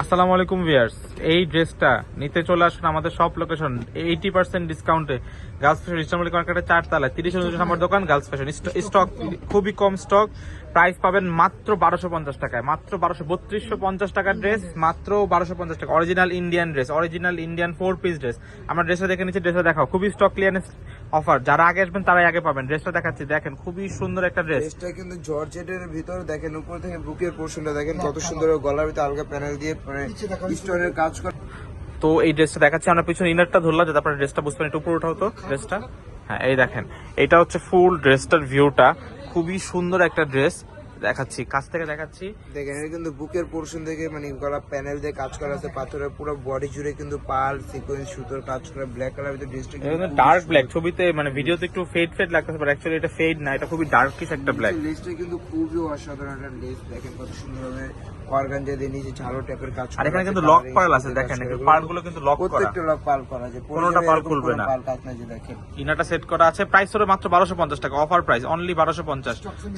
আসসালামু আলাইকুম ভিয়ার্স এই ড্রেসটা নিতে চলে আসুন আমাদের সব লোকেশন এইটি পার্সেন্ট ডিসকাউন্টে গার্লস ফ্যাশন ইসলামী মার্কেটের চারতলায়। তিরিশ নম্বর দোকান গার্লস ফ্যাশন স্টক খুবই কম স্টক প্রাইস পাবেন মাত্র বারোশো পঞ্চাশ টাকায়। মাত্র বারোশো বত্রিশশো পঞ্চাশ টাকার ড্রেস মাত্র বারোশো পঞ্চাশ টাকা। Original Indian dress original Indian four piece dress আমরা ড্রেসটা দেখে নিচ্ছি ড্রেসটা দেখাও। খুবই স্টক ক্লিয়ারেন্স অফার যারা আগে আসবেন তারাই আগে পাবেন। ড্রেসটা দেখাচ্ছি দেখেন খুবই সুন্দর একটা ড্রেস ড্রেসটা কিন্তু জর্জেটের ভিতর দেখেন উপর থেকে বুকের পোর্শনটা দেখেন কত সুন্দর গলার ভিতরে আলগা প্যানেল দিয়ে মানে স্টোনের কাজ করে তো এই ড্রেসটা দেখাচ্ছি আমরা পিছনে ইনারটা ধরলাম যাতে আপনার ড্রেসটা বুঝবেন একটু উপরে উঠাও তো ড্রেসটা হ্যাঁ এই দেখেন এটা হচ্ছে ফুল ড্রেসটার ভিউটা খুবই সুন্দর একটা ড্রেস দেখাচ্ছি কাছ থেকে দেখাচ্ছি। দেখেন এটা কিন্তু বুকের পোর্শন থেকে মানে গলা প্যানেল দিয়ে কাজ করা আছে পাথরের পুরো বডি জুড়ে কিন্তু পাল সিকোয়েন্স সুতোর কাজ করা ব্ল্যাক কালার ভিতরে ড্রেসটা ডার্ক ব্ল্যাক ছবিতে মানে ভিডিওতে একটু ফেড ফেড লাগতেছে বাট অ্যাকচুয়ালি এটা ফেড না এটা খুবই ডার্কিশ একটা ব্ল্যাক লেসটা কিন্তু খুবই অসাধারণ একটা লেস দেখেন কত সুন্দর ভাবে দিয়ে নিচে ঝালো টাইপের কাজ আর এখানে কিন্তু লক পার্ল আছে দেখেন কাজ করা। কিন্তু লক করা। প্রত্যেকটা লক পাল করা আছে। কোনোটা পাল খুলবে না। পাল কাজ না যে দেখেন। ইনারটা সেট করা আছে প্রাইস হলো মাত্র বারোশো পঞ্চাশ টাকা offer price only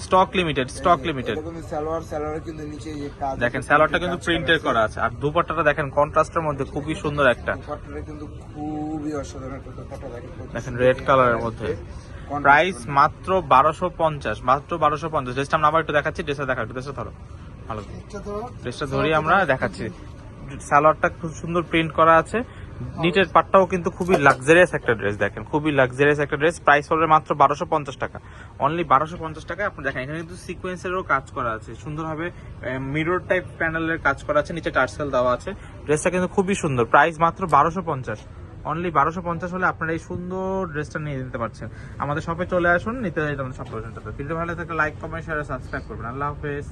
stock limited stock limited salwar salwar কিন্তু নিচে যে কাজ দেখেন আছে, স্যালোয়ারটা কিন্তু করা আছে। আর দুপাট্টাটা দেখেন কন্ট্রাস্টের মধ্যে খুবই সুন্দর একটা। দুপাট্টাটা কিন্তু খুবই অসাধারণ একটা দুপাট্টা দেখেন রেড কালারের মধ্যে। প্রাইস মাত্র বারোশো পঞ্চাশ মাত্র বারোশো পঞ্চাশ। ড্রেসটা আমরা আবার একটু দেখাচ্ছি ড্রেসটা দেখা একটু ড্রেসটা ধরো। ভালো ড্রেসটা ধরি। আমরা দেখাচ্ছি। সালোয়ারটা খুব সুন্দর প্রিন্ট করা আছে। নিটের পাটটাও কিন্তু খুবই লাক্সারিয়াস একটা ড্রেস দেখেন। খুবই লাক্সারিয়াস একটা ড্রেস প্রাইস হলো মাত্র বারোশো পঞ্চাশ টাকা। অনলি বারোশো পঞ্চাশ টাকা আপনি দেখেন এখানে কিন্তু সিকোয়েন্সেরও কাজ করা আছে। সুন্দরভাবে মিরর টাইপ প্যানেলের কাজ করা আছে। নিচে টার্সেল দেওয়া আছে। ড্রেসটা কিন্তু খুবই সুন্দর। প্রাইস মাত্র বারোশো পঞ্চাশ। অনলি বারোশো পঞ্চাশ হলে আপনারা এই সুন্দর ড্রেসটা নিয়ে নিতে পারছেন। আমাদের শপে চলে আসুন নিতে যাই আমাদের সব প্রয়োজনটা ভিডিও ভালো থাকে লাইক কমেন্ট শেয়ার সাবস্ক্রাইব করবেন। আল্লাহ হাফেজ।